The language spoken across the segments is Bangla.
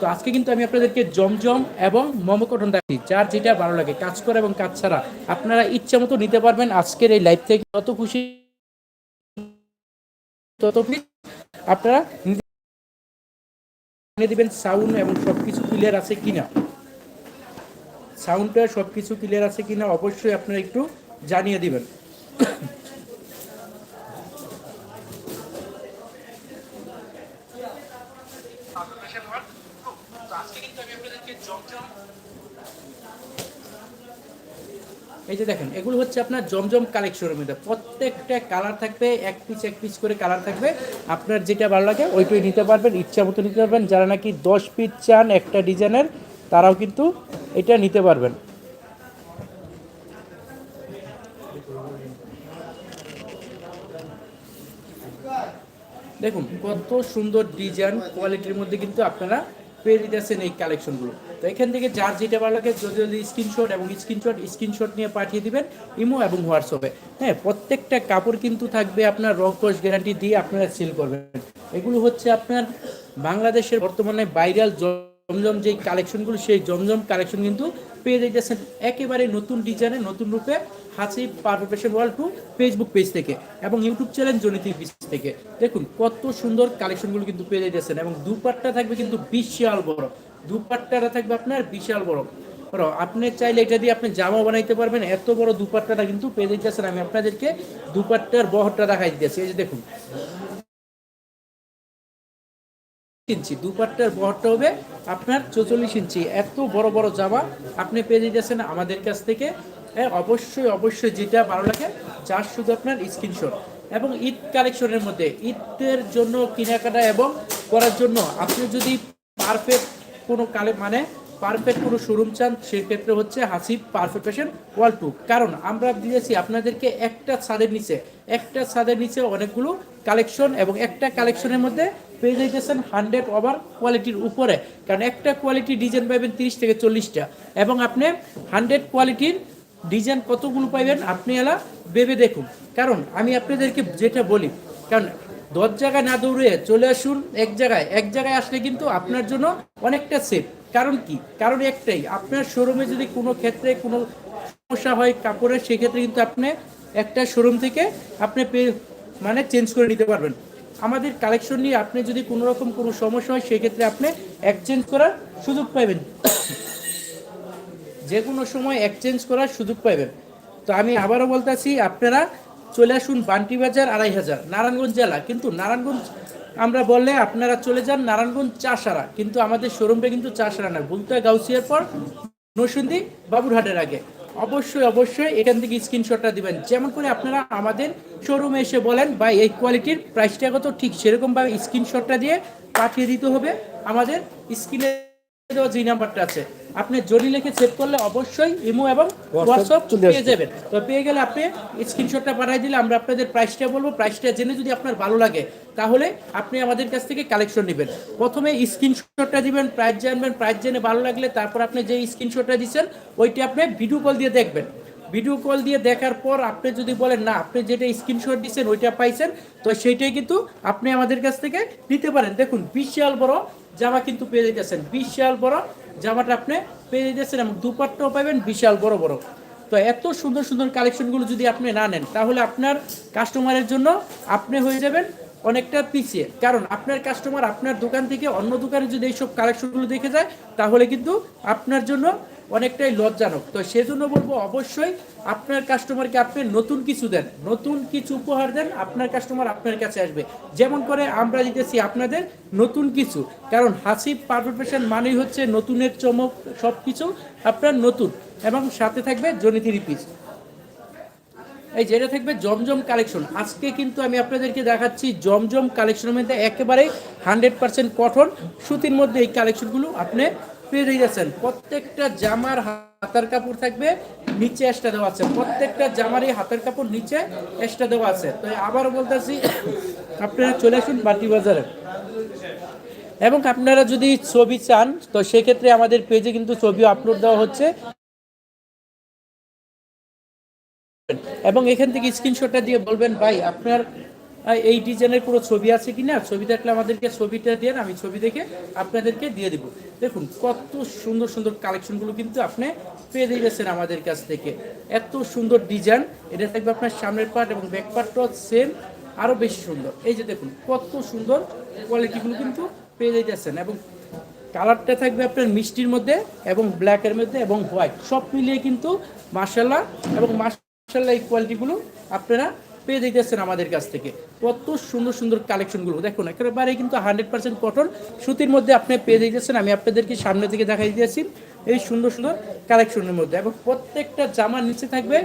তো আজকে কিন্তু আমি আপনাদেরকে জমজম এবং মোমো কটন দেখাচ্ছি যার যেটা ভালো লাগে, কাজ করা এবং কাজ ছাড়া আপনারা ইচ্ছা মতো নিতে পারবেন আজকের এই লাইভ থেকে। যত খুশি, তত আপনারা দিবেন। সাউন্ড এবং সব কিছু ক্লিয়ার আছে কিনা? সাউন্ডটা সব কিছু ক্লিয়ার আছে কিনা অবশ্যই আপনারা একটু জানিয়ে দিবেন। এই যে দেখেন, এগুলো হচ্ছে আপনার জমজম কালেকশনের মধ্যে প্রত্যেকটা কালার থাকবে, এক পিস এক পিস করে কালার থাকবে। আপনার যেটা ভালো লাগে, ওইটাই নিতে পারবেন, ইচ্ছা মতো নিতে পারবেন। যারা নাকি দশ পিস চান একটা ডিজাইনের তারাও কিন্তু এটা নিতে পারবেন। দেখুন, কত সুন্দর ডিজাইন কোয়ালিটির মধ্যে কিন্তু আপনারা পেয়ে দিতেছেন এই কালেকশনগুলো তো এখান থেকে যার যেটা ভালো লাগে যদি যদি স্ক্রিনশট এবং স্ক্রিনশট স্ক্রিনশট নিয়ে পাঠিয়ে দিবেন ইমো এবং হোয়াটসঅ্যাপে হ্যাঁ প্রত্যেকটা কাপড় কিন্তু থাকবে আপনার রং কোর্স গ্যারান্টি দিয়ে আপনারা সেল করবেন। এগুলো হচ্ছে আপনার বাংলাদেশের বর্তমানে ভাইরাল জমজম যে কালেকশনগুলো সেই জমজম কালেকশন কিন্তু পেয়ে যাইতেছেন একেবারে নতুন ডিজাইনে নতুন রূপে Hasib perfection world two Facebook page থেকে এবং ইউটিউব চ্যানেল জনিতি পেজ থেকে। দেখুন, কত সুন্দর কালেকশনগুলো কিন্তু পেয়ে যাইতেছেন এবং দুপাট্টা থাকবে কিন্তু বিশাল বড়। দুপাট্টাটা থাকবে আপনার বিশাল বড়, আপনি চাইলে এটা দিয়ে আপনি জামা বানাইতে পারবেন, এত বড় দুপাট্টাটা কিন্তু পেয়ে যাইতেছেন। আমি আপনাদেরকে দুপাট্টার বহরটা দেখাই দিতেছি। এই যে দেখুন ইঞ্চি, দুপাট্টার বহরটা হবে আপনার চৌচল্লিশ ইঞ্চি। এত বড় বড় জামা আপনি পেয়ে যেতেছেন আমাদের কাছ থেকে। হ্যাঁ অবশ্যই অবশ্যই যেটা ভালো লাগে চার শুধু আপনার স্ক্রিনশট। এবং ঈদ কালেকশনের মধ্যে, ঈদের জন্য কেনাকাটা এবং করার জন্য আপনি যদি পারফেক্ট কোনো কালে মানে পারফেক্ট পুরো শোরুম চান সেক্ষেত্রে হচ্ছে Hasib perfect fashion wall two কারণ আমরা দিয়েছি আপনাদেরকে একটা ছাদের নিচে, একটা ছাদের নিচে অনেকগুলো কালেকশন এবং একটা কালেকশনের মধ্যে পেয়ে যাইতেছেন হান্ড্রেড ওভার কোয়ালিটির উপরে। কারণ একটা কোয়ালিটি ডিজাইন পাবেন তিরিশ থেকে চল্লিশটা। এবং আপনি হান্ড্রেড কোয়ালিটির ডিজাইন কতগুলো পাইবেন আপনি এলা ভেবে দেখুন। কারণ আমি আপনাদেরকে যেটা বলি, কারণ দশ জায়গায় না দৌড়ে চলে আসুন এক জায়গায়। এক জায়গায় আসলে কিন্তু আপনার জন্য অনেকটা সেফ কারণ কি? কারণ একটাই, আপনার শোরুমে যদি কোনো ক্ষেত্রে কোনো সমস্যা হয় কাপড়ের, সেক্ষেত্রে কিন্তু আপনি একটা শোরুম থেকে আপনি মানে চেঞ্জ করে নিতে পারবেন। আমাদের কালেকশন নিয়ে আপনি যদি কোনো রকম কোনো সমস্যা হয়, সেক্ষেত্রে আপনি এক্সচেঞ্জ করার সুযোগ পাবেন যে কোনো সময় এক্সচেঞ্জ করার সুযোগ পাবেন তো আমি আবারও বলতেছি, আপনারা চলে আসুন বান্টি বাজার আড়াই হাজার, নারায়ণগঞ্জ জেলা। কিন্তু নারায়ণগঞ্জ আমরা বললে আপনারা চলে যান নারায়ণগঞ্জ চাষারা। কিন্তু আমাদের শোরুমটা কিন্তু চাষারা না। বলতে গাউসিয়ার পর নসুন্দি বাবুরহাটের আগে। অবশ্যই অবশ্যই এখান থেকে স্ক্রিনশটটা দিবেন। যেমন করে আপনারা আমাদের শোরুমে এসে বলেন বা এই কোয়ালিটির প্রাইসটা কত? ঠিক সেরকমভাবে স্ক্রিনশটটা দিয়ে পাঠিয়ে দিতে হবে। আমাদের স্ক্রিনে দেওয়া যে নাম্বারটা আছে আপনি জরি লিখে সেভ করলে অবশ্যই ইমো এবং হোয়াটসঅ্যাপ পেয়ে যাবেন। তো পেয়ে গেলে আপনি স্ক্রিনশটটা পাঠিয়ে দিলে আমরা আপনাদের প্রাইসটা বলব। প্রাইসটা জেনে যদি আপনার ভালো লাগে তাহলে আপনি আমাদের কাছ থেকে কালেকশন নেবেন। প্রথমে স্ক্রিনশটটা দিবেন প্রাইস জানবেন প্রাইস জেনে ভালো লাগলে তারপর আপনি যে স্ক্রিনশটটা দিচ্ছেন ওইটি আপনি ভিডিও কল দিয়ে দেখবেন। ভিডিও কল দিয়ে দেখার পর আপনি যদি বলেন, না, আপনি যেটা স্ক্রিনশট দিচ্ছেন ওইটা পাইছেন, তো সেইটাই কিন্তু আপনি আমাদের কাছ থেকে নিতে পারেন। দেখুন, বিশাল বড় জামা কিন্তু পেয়ে যেতেছেন বিশাল বড় জামাটা আপনি পেয়ে যেতেছেন এবং দুপাট্টাও পাবেন, বিশাল বড় বড়। তো এত সুন্দর সুন্দর কালেকশনগুলো যদি আপনি না নেন, তাহলে আপনার কাস্টমারের জন্য আপনি হয়ে যাবেন অনেকটা পিছিয়ে। কারণ আপনার কাস্টমার আপনার দোকান থেকে অন্য দোকানে যদি এইসব কালেকশনগুলো দেখে যায়, তাহলে কিন্তু আপনার জন্য অনেকটাই লজ্জানক। তো সেজন্য বলব অবশ্যই আপনার কাস্টমারকে আপনি নতুন কিছু দেন, নতুন কিছু উপহার দেন, আপনার কাস্টমার আপনার কাছে আসবে। যেমন করে আমরা দিতেছি আপনাদের নতুন কিছু। কারণ হাসিব পারফেকশন মানেই হচ্ছে নতুনের চমক সব কিছু আপনার নতুন এবং সাথে থাকবে জনিতি রিপিস এই যেটা থাকবে জমজম কালেকশন আজকে কিন্তু আমি আপনাদেরকে দেখাচ্ছি জমজম কালেকশনের মধ্যে একেবারে হান্ড্রেড পার্সেন্ট কটন সুতির মধ্যে এই কালেকশনগুলো আপনি যাচ্ছেন প্রত্যেকটা জামার কাপড় থাকবে, নিচে দেওয়া আছে। প্রত্যেকটা জামারই হাতের কাপড় নিচে দেওয়া আছে। তো আবার বলতেছি, আপনারা চলে আসুন বাটি বাজারে। এবং আপনারা যদি ছবি চান, তো সেক্ষেত্রে আমাদের পেজে কিন্তু ছবি আপলোড দেওয়া হচ্ছে। এবং এখান থেকে স্ক্রিনশটটা দিয়ে বলবেন, ভাই, আপনার এই ডিজাইনের পুরো ছবি আছে কি না ছবি থাকলে আমাদেরকে ছবিটা দিয়ে আমি ছবি দেখে আপনাদেরকে দিয়ে দিব। দেখুন, কত সুন্দর সুন্দর কালেকশনগুলো কিন্তু আপনি পেয়ে দিয়েছেন আমাদের কাছ থেকে। এত সুন্দর ডিজাইন, এটা থাকবে আপনার সামনের পার্ট এবং ব্যাক পার্টটাও সেম আরও বেশি সুন্দর। এই যে দেখুন, কত সুন্দর কোয়ালিটিগুলো কিন্তু পেয়ে যাইতেছেন এবং কালারটা থাকবে আপনার মিষ্টির মধ্যে এবং ব্ল্যাকের মধ্যে এবং হোয়াইট। সব মিলিয়ে কিন্তু মার্শাল্লাহ এবং মার্শাল্লাহ এই কোয়ালিটিগুলো আপনারা পেয়ে দিতেছেন আমাদের কাছ থেকে। কত সুন্দর সুন্দর কালেকশনগুলো দেখুন, একেবারে কিন্তু হান্ড্রেড পার্সেন্ট কটন সুতির মধ্যে আপনি পেয়ে দিতেছেন আমি আপনাদেরকে সামনে থেকে দেখাই দিয়েছি এই সুন্দর সুন্দর কালেকশনের মধ্যে। এবং প্রত্যেকটা জামার নিচে থাকবে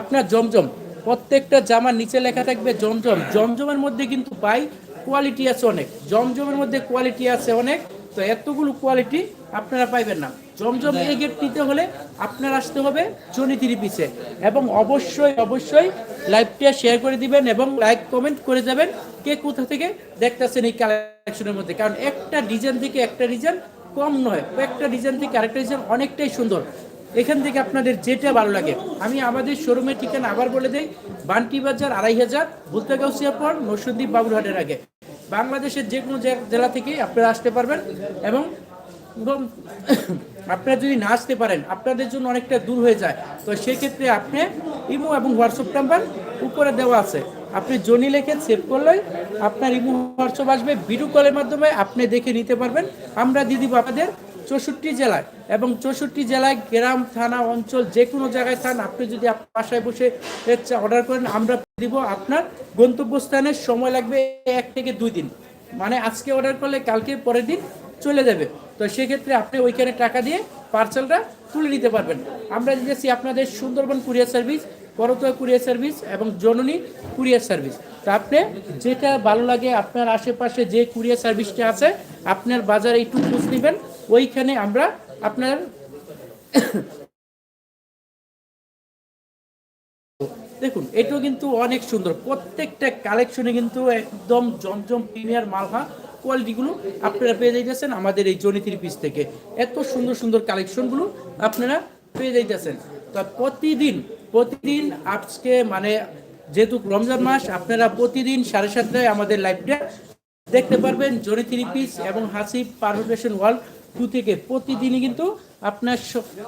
আপনার জমজম। প্রত্যেকটা জামার নিচে লেখা থাকবে জমজম। জমজমের মধ্যে কিন্তু পাই কোয়ালিটি আছে অনেক। জমজমের মধ্যে কোয়ালিটি আছে অনেক। তো এতগুলো কোয়ালিটি আপনারা পাইবেন না। জমজম এই গেট নিতে হলে আপনার আসতে হবে জনি থ্রি পিসে এবং অবশ্যই অবশ্যই লাইভটা শেয়ার করে দিবেন এবং লাইক কমেন্ট করে যাবেন কে কোথা থেকে দেখতেছেন এই কালেকশনের মধ্যে। কারণ একটা ডিজাইন থেকে একটা ডিজাইন কম নয়, একটা ডিজাইন থেকে আরেকটা ডিজাইন অনেকটাই সুন্দর। এখান থেকে আপনাদের যেটা ভালো লাগে। আমি আমাদের শোরুমের ঠিকানা আবার বলে দেই, বান্টি বাজার আড়াই হাজার বলতে গাউসিয়া পর নরসিংদী বাবুরহাটের আগে। বাংলাদেশের যে কোনো জেলা থেকে আপনারা আসতে পারবেন এবং আপনারা যদি না আসতে পারেন, আপনাদের জন্য অনেকটা দূর হয়ে যায়। তো সেক্ষেত্রে আপনি ইমো এবং হোয়াটসঅ্যাপ নাম্বার উপরে দেওয়া আছে। আপনি জনি লেখে সেভ করলেই আপনার ইমো, হোয়াটসঅ্যাপ আসবে। ভিডিও কলের মাধ্যমে আপনি দেখে নিতে পারবেন। আমরা দিয়ে দিব আপনাদের চৌষট্টি জেলায় এবং চৌষট্টি জেলায় গ্রাম, থানা, অঞ্চল যে কোনো জায়গায় থান আপনি যদি বাসায় বসে অর্ডার করেন, আমরা দিব আপনার গন্তব্যস্থানের সময় লাগবে এক থেকে দুই দিন। মানে আজকে অর্ডার করলে কালকে পরের দিন চলে যাবে। তো সেক্ষেত্রে আপনি ওইখানে টাকা দিয়ে পার্সেলটা তুলে নিতে পারবেন। আমরা দিয়েছি আপনাদের Sundarban courier service Karatoya courier service এবং জননী কুরিয়ার সার্ভিস তো আপনি যেটা ভালো লাগে, আপনার আশেপাশে যে কুরিয়ার সার্ভিসটা আছে, আপনার বাজারে একটু খোঁজ নেবেন। ওইখানে আমরা আপনার দেখুন, এটাও কিন্তু অনেক সুন্দর। প্রত্যেকটা কালেকশনে কিন্তু একদম জমজম প্রিমিয়ার মালহা কোয়ালিটিগুলো আপনারা পেয়ে যাইতেছেন আমাদের এই জনিতির পিস থেকে। এত সুন্দর সুন্দর কালেকশনগুলো আপনারা পেয়ে যাইতেছেন। তো প্রতিদিন প্রতিদিন আজকে মানে যেহেতু রমজান মাস, আপনারা প্রতিদিন সাড়ে সাতটায় আমাদের লাইভটা দেখতে পারবেন জনি থ্রি পিস এবং হাসিব পারফেশন ওয়ার্ল্ড টু থেকে। প্রতিদিনই কিন্তু আপনার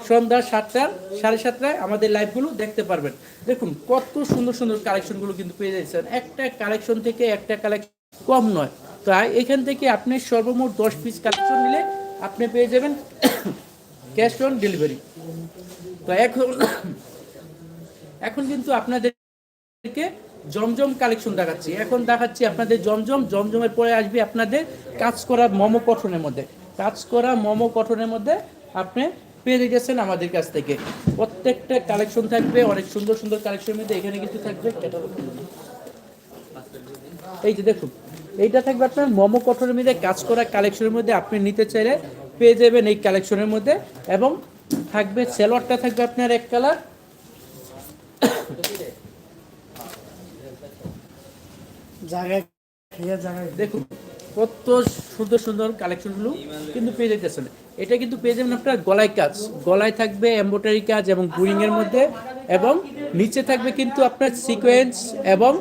সন্ধ্যা সাতটা, সাড়ে সাতটায় আমাদের লাইভগুলো দেখতে পারবেন। দেখুন, কত সুন্দর সুন্দর কালেকশনগুলো কিন্তু পেয়ে যাচ্ছেন একটা কালেকশন থেকে একটা কালেকশন কম নয়। তো আ- এখান থেকে আপনি সর্বমোট দশ পিস কালেকশন নিলে আপনি পেয়ে যাবেন ক্যাশ অন ডেলিভারি তো এখন এখন কিন্তু আপনাদেরকে জমজম কালেকশন দেখাচ্ছি। এখন দেখাচ্ছি আপনাদের জমজম, জমজমের পরে আসবে আপনাদের কাজ করা মোমো কঠনের মধ্যে। কাজ করা মোমো কঠনের মধ্যে আপনি পেয়ে গেছেন আমাদের কাছ থেকে। প্রত্যেকটা কালেকশন থাকবে, অনেক সুন্দর সুন্দর কালেকশনের মধ্যে এখানে কিন্তু থাকবে। এই যে দেখুন এইটা থাকবে আপনার মোমো কটনের মধ্যে কাজ করা কালেকশনের মধ্যে আপনি নিতে চাইলে পেয়ে যাবেন এই কালেকশনের মধ্যে। এবং থাকবে সেলোয়ারটা থাকবে আপনার এক কালার দেখুন। কত সুন্দর সুন্দর কালেকশনগুলো কিন্তু পেয়ে যেতেছেন এটা কিন্তু পেয়ে যাবেন আপনার গলায় কাজ। গলায় থাকবে এম্ব্রয়ডারি কাজ এবং বুরিং এর মধ্যে। এবং নিচে থাকবে কিন্তু আপনার সিকোয়েন্স এবং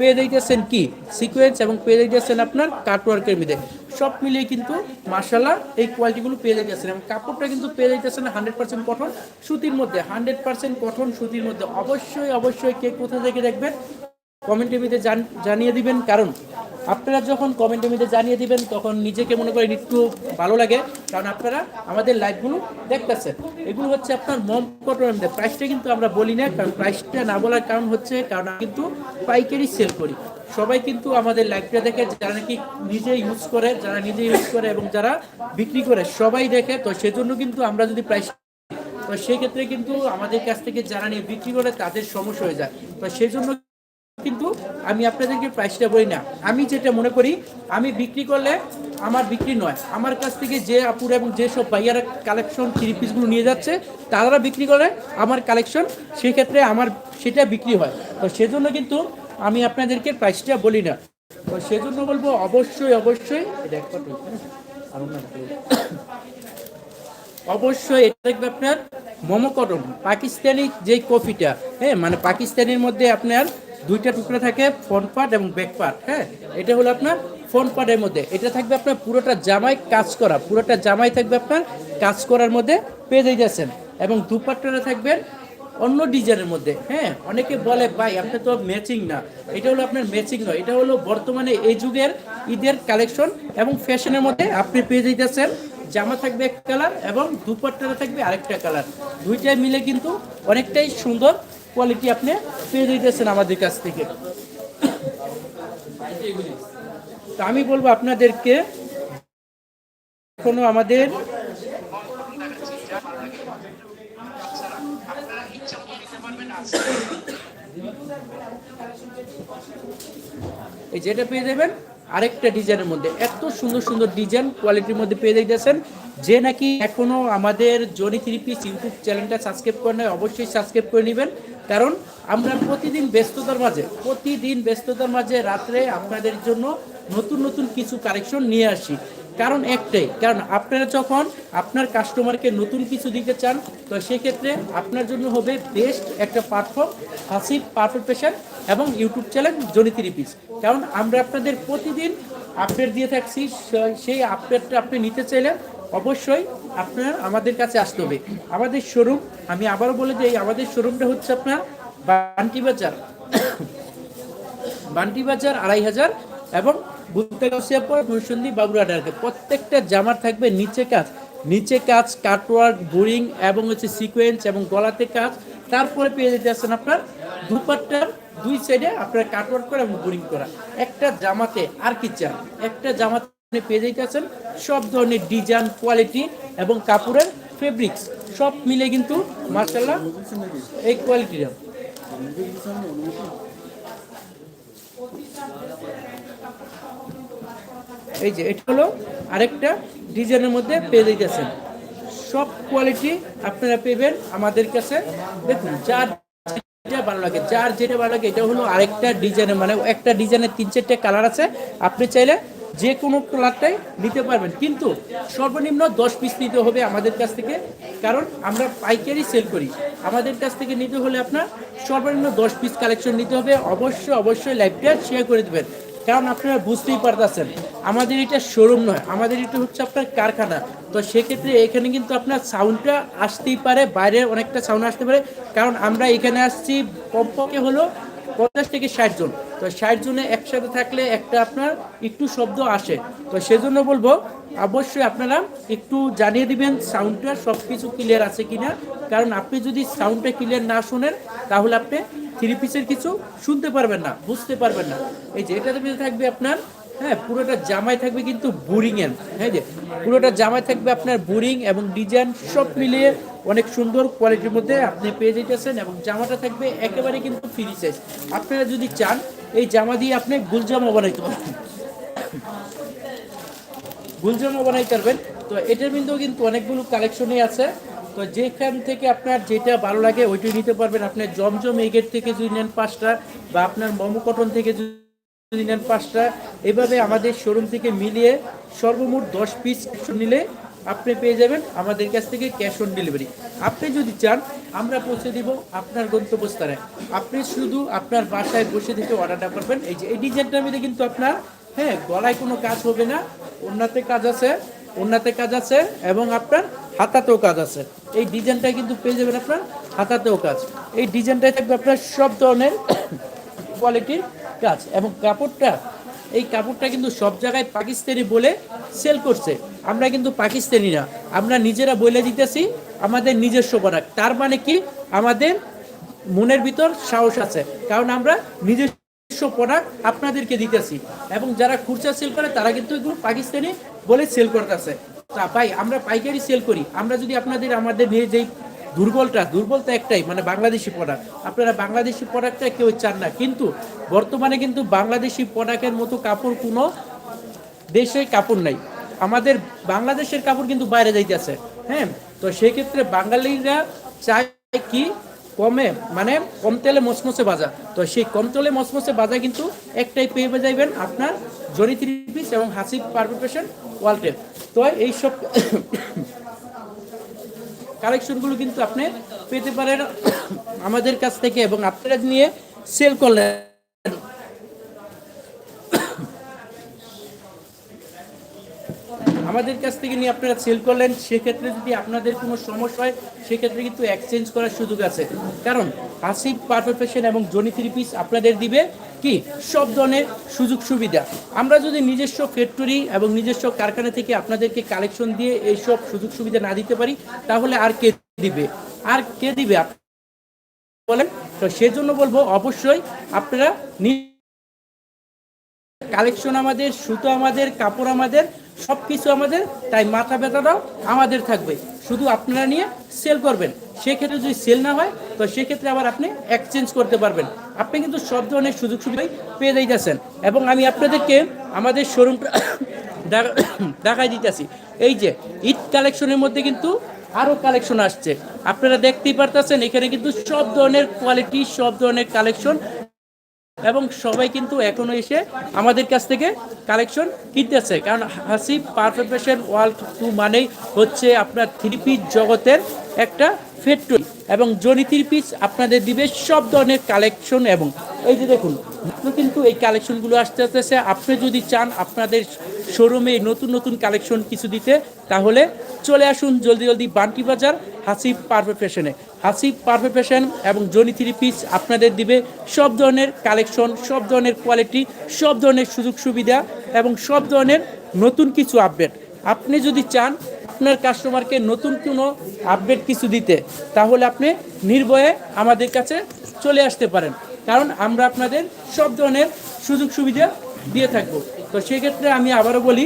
পেয়ে যাইতেছেন কি? সিকোয়েন্স এবং পেয়ে যাইতেছেন আপনার কাটওয়ার্কের মধ্যে। সব মিলিয়ে কিন্তু মার্শাল্লাহ এই কোয়ালিটিগুলো পেয়ে যাইতেছেন এবং কাপড়টা কিন্তু পেয়ে যাইতেছেন হান্ড্রেড পার্সেন্ট কঠন সুতির মধ্যে। হান্ড্রেড পার্সেন্ট কঠন সুতির মধ্যে। অবশ্যই অবশ্যই কে কোথা থেকে দেখবেন? কমেন্টের মধ্যে জান- জানিয়ে দিবেন। কারণ আপনারা যখন কমেন্টের মধ্যে জানিয়ে দিবেন, তখন নিজেকে মনে করেন একটু ভালো লাগে। কারণ আপনারা আমাদের লাইভগুলো দেখতেছেন। এগুলো হচ্ছে আপনার মম কটনের প্রাইসটা কিন্তু আমরা বলি না, কারণ প্রাইসটা না বলার কারণ হচ্ছে, কারণ কিন্তু পাইকারি সেল করি। সবাই কিন্তু আমাদের লাইভটা দেখে, যারা নাকি নিজে ইউজ করে, যারা নিজে ইউজ করে এবং যারা বিক্রি করে, সবাই দেখে। তো সেজন্য কিন্তু আমরা যদি প্রাইস তো সেই ক্ষেত্রে কিন্তু আমাদের কাছ থেকে যারা নিয়ে বিক্রি করে, তাদের সমস্যা হয়ে যায়। তো সেই জন্য কিন্তু আমি আপনাদেরকে প্রাইসটা বলি না। আমি যেটা মনে করি, আমি বিক্রি করলে আমার বিক্রি নয়। আমার কাছ থেকে যে আপুরা এবং যেসব ভাইয়ারা কালেকশন থ্রি পিসগুলো নিয়ে যাচ্ছে, তারা বিক্রি করে আমার কালেকশন সেই ক্ষেত্রে আমার সেটা বিক্রি হয়। তো সেজন্য কিন্তু আমি আপনাদেরকে প্রাইসটা বলি না। তো সেজন্য বলব, অবশ্যই অবশ্যই, এটা হ্যাঁ? অবশ্যই এটা দেখবে আপনার মোমো কটন, পাকিস্তানি যে কফিটা হ্যাঁ? মানে পাকিস্তানের মধ্যে আপনার দুইটা টুকরা থাকে ফ্রন্ট পার্ট এবং ব্যাক পার্ট হ্যাঁ? এটা হলো আপনার ফ্রন্ট পার্টের মধ্যে। এটা থাকবে আপনার পুরোটা জামাই কাজ করা। পুরোটা জামাই থাকবে আপনার কাজ করার মধ্যে পেয়ে যাচ্ছেন এবং দুপাট্টাটা থাকবেন অন্য ডিজাইনের মধ্যে হ্যাঁ? অনেকে বলে, ভাই, আপনি তো ম্যাচিং না। এটা হলো আপনার ম্যাচিং নয়। এটা হলো বর্তমানে এই যুগের ঈদের কালেকশন এবং ফ্যাশনের মধ্যে আপনি পেয়ে যাইতেছেন। জামা থাকবে এক কালার এবং দুপাট্টাটা থাকবে আরেকটা কালার দুইটাই মিলে কিন্তু অনেকটাই সুন্দর কোয়ালিটি আপনি পেয়ে যাইতেছেন আমাদের কাছ থেকে। তো আমি বলব আপনাদেরকে, এখনও আমাদের এই যেটা পেয়ে যাবেন আরেকটা ডিজাইনের মধ্যে। এত সুন্দর সুন্দর ডিজাইন কোয়ালিটির মধ্যে পেয়ে দেখতেছেন যে নাকি এখনও আমাদের জনি থ্রি পিস ইউটিউব চ্যানেলটা সাবস্ক্রাইব করে নেয় অবশ্যই সাবস্ক্রাইব করে নেবেন। কারণ আমরা প্রতিদিন ব্যস্ততার মাঝে, প্রতিদিন ব্যস্ততার মাঝে রাত্রে আপনাদের জন্য নতুন নতুন কিছু কারেকশন নিয়ে আসি। কারণ একটাই, কারণ আপনারা যখন আপনার কাস্টমারকে নতুন কিছু দিতে চান, তো সেক্ষেত্রে আপনার জন্য হবে বেস্ট একটা প্ল্যাটফর্ম হাসিব পারফেক্ট এবং YouTube channel Jony three piece কারণ আমরা আপনাদের প্রতিদিন আপডেট দিয়ে থাকছি সেই আপডেটটা আপনি নিতে চাইলে অবশ্যই আপনার আমাদের কাছে আসতে হবে। আমাদের শোরুম আমি আবারও বলে দিই, আমাদের শোরুমটা হচ্ছে আপনার বান্টি বাজার। বান্টি বাজার আড়াই হাজার এবং বুত্তাগাছিয়া পর নৈসন্দী প্রত্যেকটা জামার থাকবে নিচে কাজ নিচে কাজ কাটওয়ার্ক বোরিং এবং হচ্ছে সিকোয়েন্স এবং গলাতে কাজ তারপরে পেয়ে যেতে আসছেন আপনার দুপাট্টার দুই সাইডে আপনার কাটওয়ার্ক করা এবং বোরিং করা। একটা জামাতে আর কি চান? একটা জামাতে আপনি পেয়ে যেতে আছেন সব ধরনের ডিজাইন কোয়ালিটি এবং কাপড়ের ফেব্রিক্স সব মিলে কিন্তু মার্শাল্লাহ এই কোয়ালিটির এই যে, এটা হলো আরেকটা ডিজাইনের মধ্যে পেয়ে যাইতেছেন। সব কোয়ালিটি আপনারা পেবেন আমাদের কাছে। দেখুন, যার যেটা ভালো লাগে, যার যেটা ভালো লাগে, এটা হলো আরেকটা ডিজাইনের মানে একটা ডিজাইনের তিন চারটে কালার আছে। আপনি চাইলে যে কোনো কালারটাই নিতে পারবেন। কিন্তু সর্বনিম্ন দশ পিস নিতে হবে আমাদের কাছ থেকে। কারণ আমরা পাইকারি সেল করি। আমাদের কাছ থেকে নিতে হলে আপনার সর্বনিম্ন দশ পিস কালেকশন নিতে হবে। অবশ্যই অবশ্যই লাইভটা শেয়ার করে দেবেন। কারণ আপনারা বুঝতেই পারতেছেন, আমাদের এটা শোরুম নয়, আমাদের এটা হচ্ছে আপনার কারখানা। তো সেক্ষেত্রে এখানে কিন্তু আপনার সাউন্ডটা আসতেই পারে বাইরে অনেকটা সাউন্ড আসতে পারে। কারণ আমরা এখানে আসছি কমপক্ষে হলো পঞ্চাশ থেকে ষাট জন। তো ষাট জনে একসাথে থাকলে একটা আপনার একটু শব্দ আসে। তো সেজন্য বলব অবশ্যই আপনারা একটু জানিয়ে দিবেন সাউন্ডটা সব কিছু ক্লিয়ার আছে কিনা। কারণ আপনি যদি সাউন্ডটা ক্লিয়ার না শোনেন, তাহলে আপনি থ্রি পিসের কিছু শুনতে পারবেন না, বুঝতে পারবেন না। এই যে, এটাতে মধ্যে থাকবে আপনার হ্যাঁ পুরোটা জামাই থাকবে কিন্তু বোরিং এর হ্যাঁ যে, পুরোটা জামাই থাকবে আপনার বোরিং এবং ডিজাইন সব মিলিয়ে অনেক সুন্দর কোয়ালিটির মধ্যে আপনি পেয়ে যেতেছেন এবং জামাটা থাকবে একেবারে কিন্তু ফ্রি সাইজ আপনারা যদি চান, এই জামা দিয়ে আপনি গুলজামা বানাইতে পারেন গুলজামা বানাইতে পারবেন। তো এটার মধ্যেও কিন্তু অনেকগুলো কালেকশনই আছে। তো যেখান থেকে আপনার যেটা ভালো লাগে, ওইটাই নিতে পারবেন। আপনার জমজম এগেট থেকে যদি নেন পাঁচটা বা আপনার মোমো কটন থেকে যদি নেন পাঁচটা, এভাবে আমাদের শোরুম থেকে মিলিয়ে সর্বমোট দশ পিস নিলে আপনি পেয়ে যাবেন আমাদের কাছ থেকে ক্যাশ অন ডেলিভারি আপনি যদি চান, আমরা পৌঁছে দিব আপনার গন্তব্যস্থানে। আপনি শুধু আপনার বাসায় বসে থেকে অর্ডারটা করবেন। এই যে এই ডিজাইনটার মধ্যে কিন্তু আপনার হ্যাঁ গলায় কোনো কাজ হবে না ওনাতে কাজ আছে ওনাতে কাজ আছে, এবং আপনার হাতাতেও কাজ আছে। এই ডিজাইনটা কিন্তু পেয়ে যাবেন আপনার হাতাতেও কাজ। এই ডিজাইনটাই থাকবে আপনার সব ধরনের কোয়ালিটির কাজ। এবং কাপড়টা, এই কাপড়টা কিন্তু সব জায়গায় পাকিস্তানি বলে সেল করছে। আমরা কিন্তু পাকিস্তানি না, আমরা নিজেরা বলে দিতেছি আমাদের নিজস্ব প্রোডাক্ট তার মানে কি? আমাদের মনের ভিতর সাহস আছে। কারণ আমরা নিজস্ব প্রোডাক্ট আপনাদেরকে দিতেছি। এবং যারা খুচরা সেল করে, তারা কিন্তু এগুলো পাকিস্তানি বলে সেল করতেছে। তা ভাই, আমরা পাইকারি সেল করি। আমরা যদি আপনাদের, আমাদের নিয়ে যেই দুর্বলটা দুর্বলতা একটাই মানে বাংলাদেশি প্রোডাক্ট আপনারা বাংলাদেশি প্রোডাক্টটা কেউ চান না। কিন্তু বর্তমানে কিন্তু বাংলাদেশি প্রোডাক্টের মতো কাপড় কোনো দেশে কাপড় নাই। আমাদের বাংলাদেশের কাপড় কিন্তু বাইরে যাইতেছে। হ্যাঁ? তো সেক্ষেত্রে বাঙালিরা চায় কি কমে মানে কম তেলে মসমসে ভাজা। তো সেই কম তেলে মসমসে ভাজা কিন্তু একটাই পেয়ে যাইবেন আপনার জরি থ্রি পিস এবং হাসিব পারপেশন ওয়ালটেপ তো এইসব কালেকশনগুলো কিন্তু আপনি পেতে পারেন আমাদের কাছ থেকে এবং আপনারা নিয়ে সেল করলে আমাদের কাছ থেকে নিয়ে আপনারা সেল করলেন, সেক্ষেত্রে যদি আপনাদের কোনো সমস্যা হয়, সেক্ষেত্রে কিন্তু এক্সচেঞ্জ করার সুযোগ আছে। কারণ আসিফ পারফেকশন এবং জনি থ্রি পিস আপনাদের দিবে কি? সব ধরনের সুযোগ সুবিধা। আমরা যদি নিজস্ব ফ্যাক্টরি এবং নিজস্ব কারখানা থেকে আপনাদেরকে কালেকশন দিয়ে এইসব সুযোগ সুবিধা না দিতে পারি, তাহলে আর কে দিবে? আর কে দিবে? বলেন। তো সেজন্য বলব, অবশ্যই আপনারা কালেকশন আমাদের, সুতো আমাদের, কাপড় আমাদের সব কিছু আমাদের, তাই মাথা ব্যথাটাও আমাদের থাকবে। শুধু আপনারা নিয়ে সেল করবেন। সেক্ষেত্রে যদি সেল না হয়, তো সেক্ষেত্রে আবার আপনি এক্সচেঞ্জ করতে পারবেন। আপনি কিন্তু সব ধরনের সুযোগ সুবিধাই পেয়ে যাইতেছেন। এবং আমি আপনাদেরকে আমাদের শোরুমটা দেখাই দিতেছি। এই যে, ঈদ কালেকশনের মধ্যে কিন্তু আরও কালেকশন আসছে। আপনারা দেখতেই পারতেছেন, এখানে কিন্তু সব ধরনের কোয়ালিটি সব ধরনের কালেকশন এবং সবাই কিন্তু এখনও এসে আমাদের কাছ থেকে কালেকশন কিনতেছে। কারণ হাসি পারফেকশন ওয়ার্ল্ড টু মানেই হচ্ছে আপনার থ্রি পিস জগতের একটা ফ্যাক্টরি এবং জনি থ্রি পিস আপনাদের দিবে সব ধরনের কালেকশন এবং এই যে দেখুন কিন্তু এই কালেকশনগুলো আসতে আসতেছে আপনি যদি চান আপনাদের শোরুমে নতুন নতুন কালেকশন কিছু দিতে, তাহলে চলে আসুন জলদি জলদি বান্টি বাজার, হাসিব পারফেক্ট ফ্যাশনে। হাসিব পারফেক্ট ফ্যাশন এবং জনি থ্রি পিস আপনাদের দিবে সব ধরনের কালেকশন, সব ধরনের কোয়ালিটি, সব ধরনের সুযোগ সুবিধা এবং সব ধরনের নতুন কিছু আপডেট। আপনি যদি চান আপনার কাস্টমারকে নতুন কোনো আপডেট কিছু দিতে, তাহলে আপনি নির্ভয়ে আমাদের কাছে চলে আসতে পারেন। কারণ আমরা আপনাদের সব ধরনের সুযোগ সুবিধা দিয়ে থাকব। তো সেক্ষেত্রে আমি আবারও বলি,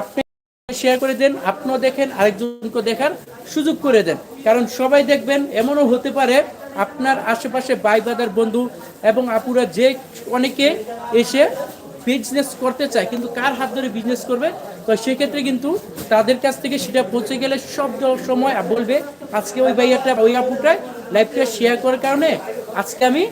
আপনি শেয়ার করে দেন, আপনিও দেখেন আরেকজনকে দেখার সুযোগ করে দেন। কারণ সবাই দেখবেন, এমনও হতে পারে, আপনার আশেপাশে ভাই বাদার বন্ধু এবং আপুরা যে অনেকে এসে বিজনেস করতে চায়, কিন্তু কার হাত ধরে বিজনেস করবে তো সেক্ষেত্রে কিন্তু তাদের কাছ থেকে সেটা পৌঁছে গেলে সব সময় বলবে, আজকে ওই ভাইয়াটা, ওই আপুটায় লাইভটা শেয়ার করার কারণে আজকে আমি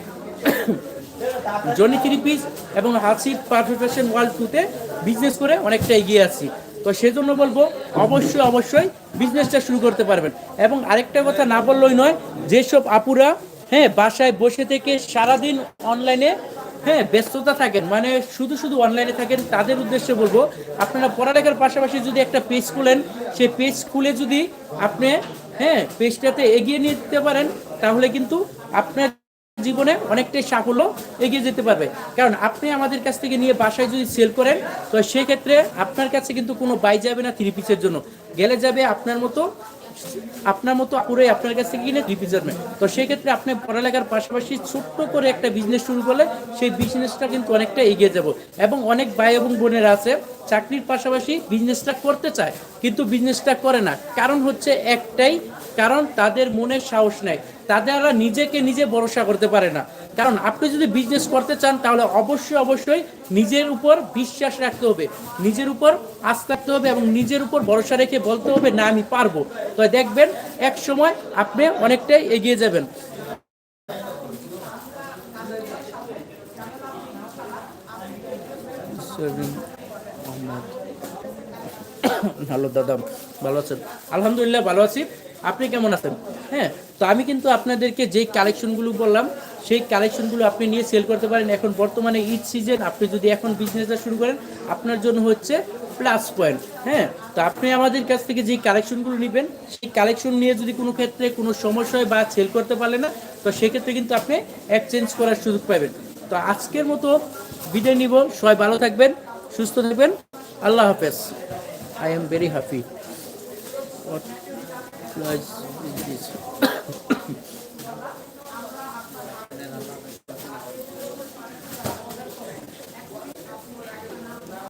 জনি থ্রি পিস এবং হাসিব পারফেকশন ওয়ার্ল্ড টুতে বিজনেস করে অনেকটা এগিয়ে আছি। তো সেজন্য বলব, অবশ্যই অবশ্যই বিজনেসটা শুরু করতে পারবেন। এবং আরেকটা কথা না বললেই নয়, যেসব আপুরা হ্যাঁ বাসায় বসে থেকে সারাদিন অনলাইনে হ্যাঁ ব্যস্ততা থাকেন। মানে শুধু শুধু অনলাইনে থাকেন, তাদের উদ্দেশ্যে বলব, আপনারা পড়ালেখার পাশাপাশি যদি একটা পেজ খুলেন, সেই পেজ খুলে যদি আপনি হ্যাঁ পেজটাতে এগিয়ে নিতে পারেন, তাহলে কিন্তু আপনার জীবনে অনেকটাই সাফল্য এগিয়ে যেতে পারবে। কারণ আপনি আমাদের কাছ থেকে নিয়ে বাসায় যদি সেল করেন, তো সেক্ষেত্রে আপনার কাছে কিন্তু কোনো বাই যাবে না থ্রি পিসের জন্য। গেলে যাবে আপনার মতো আপনার মতো করে আপনার কাছে কিনে রিপ্রেজেন্টমেন্ট তো সেক্ষেত্রে আপনি পড়ালেখার পাশাপাশি ছোট্ট করে একটা বিজনেস শুরু করলে সেই বিজনেসটা কিন্তু অনেকটা এগিয়ে যাব। এবং অনেক ভাই এবং বোনেরা আছে, চাকরির পাশাপাশি বিজনেসটা করতে চায়, কিন্তু বিজনেসটা করে না। কারণ হচ্ছে একটাই, কারণ তাদের মনে সাহস নেই। তারা নিজেকে নিজে ভরসা করতে পারে না। কারণ আপনি যদি বিজনেস করতে চান তাহলে অবশ্যই অবশ্যই নিজের উপর বিশ্বাস রাখতে হবে। নিজের উপর আস্থা রাখতে হবে এবং নিজের উপর ভরসা রেখে বলতে হবে না আমি পারব। তো দেখবেন এক সময় আপনি অনেকটাই এগিয়ে যাবেন। ভালো দাদা ভালো আছেন? আলহামদুলিল্লাহ ভালো আছি। আপনি কেমন আছেন? হ্যাঁ তো আমি কিন্তু আপনাদেরকে যেই কালেকশনগুলো বললাম, সেই কালেকশনগুলো আপনি নিয়ে সেল করতে পারেন। এখন বর্তমানে ঈদ সিজন আপনি যদি এখন বিজনেসটা শুরু করেন, আপনার জন্য হচ্ছে প্লাস পয়েন্ট হ্যাঁ? তো আপনি আমাদের কাছ থেকে যেই কালেকশনগুলো নেবেন, সেই কালেকশন নিয়ে যদি কোনো ক্ষেত্রে কোনো সমস্যা হয় বা সেল করতে পারলেন না, তো সেক্ষেত্রে কিন্তু আপনি এক্সচেঞ্জ করার সুযোগ পাবেন। তো আজকের মতো বিদায় নিব। সবাই ভালো থাকবেন, সুস্থ থাকবেন। আল্লাহ হাফেজ। I am very happy. What was this?